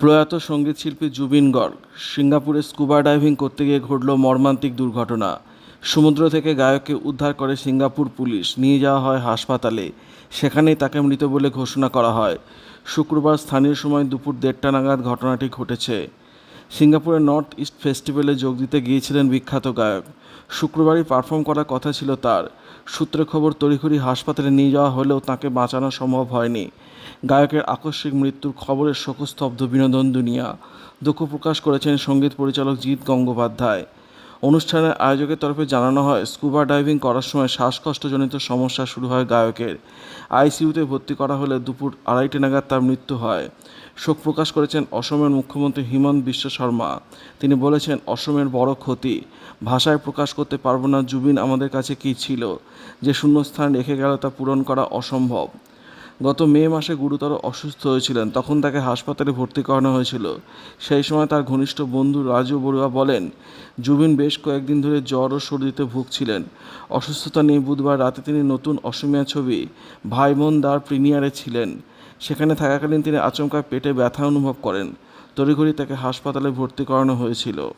প্রয়াত সংগীত শিল্পী জুবিন গর্গ সিঙ্গাপুরে স্কুবা ডাইভিং করতে গিয়ে ঘটল মর্মান্তিক দুর্ঘটনা। সমুদ্র থেকে গায়ককে উদ্ধার করে সিঙ্গাপুর পুলিশ নিয়ে যাওয়া হয় হাসপাতালে। সেখানেই তাকে মৃত বলে ঘোষণা করা হয়। শুক্রবার স্থানীয় সময় দুপুর দেড়টা নাগাদ ঘটনাটি ঘটেছে। সিঙ্গাপুরের নর্থ ইস্ট ফেস্টিভ্যালে যোগ দিতে গিয়েছিলেন বিখ্যাত গায়ক। শুক্রবারই পারফর্ম করার কথা ছিল তার। সূত্রে খবর, তড়িঘড়ি হাসপাতালে নিয়ে যাওয়া হলেও তাকে বাঁচানো সম্ভব হয়নি। গায়কের আকস্মিক মৃত্যুর খবরের শোকস্তব্ধ বিনোদন দুনিয়া। দুঃখ প্রকাশ করেছেন সংগীত পরিচালক জিৎ গঙ্গোপাধ্যায়। অনুষ্ঠানের আয়োজকের তরফে জানানো হয়, স্কুবা ডাইভিং করার সময় শ্বাসকষ্টজনিত সমস্যা শুরু হয় গায়কের। আইসিইউতে ভর্তি করা হলে দুপুর আড়াইটে নাগাদ তার মৃত্যু হয়। শোক প্রকাশ করেছেন অসমের মুখ্যমন্ত্রী হিমন্ত বিশ্ব শর্মা। তিনি বলেছেন, অসমের বড় ক্ষতি। ভাষায় প্রকাশ করতে পারব না, জুবিন আমাদের কাছে কী ছিল? যে শূন্যস্থান রেখে গেল তা পূরণ করা অসম্ভব। গত মে মাসে গুরুতর অসুস্থ হয়েছিলেন, তখন তাকে হাসপাতালে ভর্তি করানো হয়েছিল। সেই সময় তার ঘনিষ্ঠ বন্ধু রাজু বড়ুয়া বলেন, জুবিন বেশ কয়েকদিন ধরে জ্বর ও সর্দিতে ভুগছিলেন। অসুস্থতা নিয়ে বুধবার রাতে তিনি নতুন অসমিয়া ছবি ভাই বোন দার প্রিমিয়ারে ছিলেন। সেখানে থাকাকালীন তিনি আচমকা পেটে ব্যথা অনুভব করেন। তড়িঘড়ি তাকে হাসপাতালে ভর্তি করানো হয়েছিল।